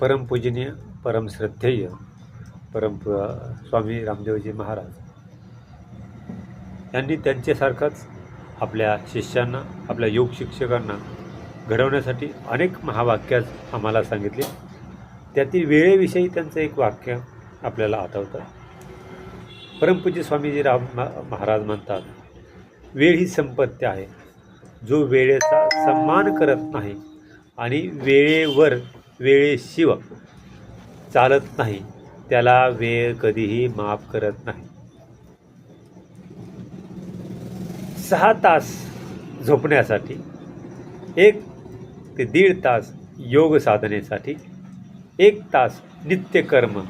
परमपूजनीय परमश्रद्धेय परम स्वामी रामदेवजी महाराज. यांनी त्यांच्यासारखंच आपल्या शिष्यांना आपल्या योग शिक्षकांना घडवण्यासाठी अनेक महावाक्य आम्हाला सांगितले. त्यातील वेळेविषयी त्यांचं एक वाक्य आपल्याला आठवतं. परमपूज्य स्वामीजी राम महाराज म्हणतात वेळ ही संपत्ती आहे. जो वेळेचा सन्मान करत नाही आणि वेळेवर वेळेशिव चालत नाही त्याला वेळ कधीही माफ करत नाही. सहा तास झोपण्यासाठी एक ते दीड तास योग साधनेसाठी एक तास नित्यकर्म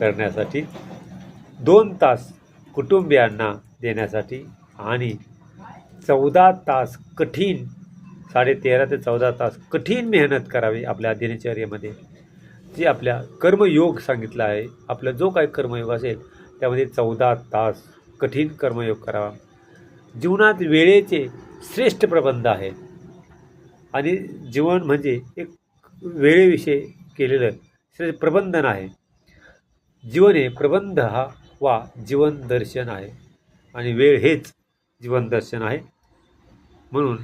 करण्यासाठी दोन तास कुटुंबियांना देण्यासाठी आणि चौदा तास कठीण साडे तेरा ते चौदा तास कठीण मेहनत करावी आपल्या दिनचर्येमध्ये. जी आपल्या कर्मयोग सांगितला आहे आपला जो काही कर्मयोग असेल त्यामध्ये चौदा तास कठीण कर्मयोग करावा. जीवनात वेळेचे श्रेष्ठ प्रबंध आहे. आणि जीवन म्हणजे एक वेळेविषयी केलेलं श्रेष्ठ प्रबंधन आहे. जीवन हे प्रबंध हा वा जीवन दर्शन आहे. आणि वेळ हेच जीवन दर्शन आहे. म्हणून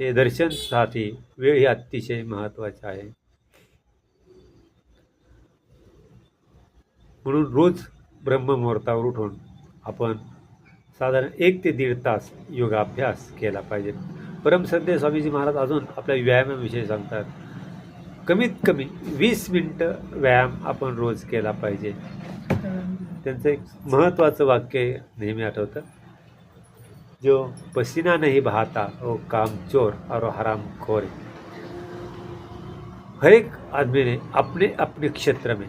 हे दर्शनसाठी वेळ ही अतिशय महत्त्वाची आहे. म्हणून रोज ब्रह्ममुहूर्तावर उठून आपण साधारण एक ते दीड तास योगाभ्यास केला पाहिजे. परमश्रद्धे स्वामीजी महाराज अजून आपल्या व्यायामाविषयी सांगतात. कमीत कमी वीस मिनटं व्यायाम आपण रोज केला पाहिजे. त्यांचं एक महत्त्वाचं वाक्य नेहमी आठवतं. जो पसीना नहीं बहाता, वो काम चोर और हराम खोर हर एक आदमी ने अपने अपने क्षेत्र में,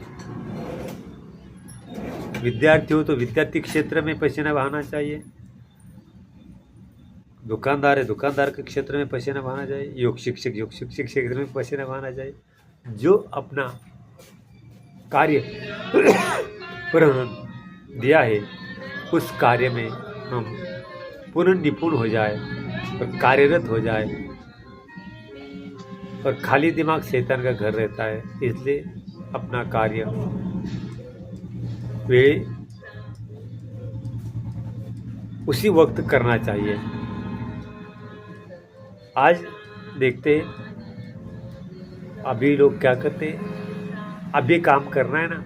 विद्यार्थी हो तो विद्यार्थी क्षेत्र में पसीना बहाना चाहिए। दुकानदार है, दुकानदार के क्षेत्र में पसीना बहाना चाहिए। योग शिक्षक योग शिक्षक क्षेत्र में पसीना बहाना चाहिए। जो अपना कार्य दिया है, उस कार्य में हम निपुण हो जाए और कार्यरत हो जाए और खाली दिमाग शैतान का घर रहता है, इसलिए अपना कार्य वे उसी वक्त करना चाहिए। आज देखते अभी लोग क्या करते अभी काम करना है ना,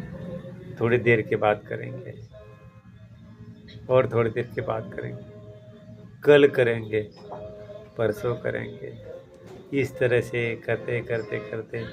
थोड़ी देर के बाद करेंगे और थोड़ी देर के बाद करेंगे। कल करेंगे परसों करेंगे। इस तरह से करते करते करते।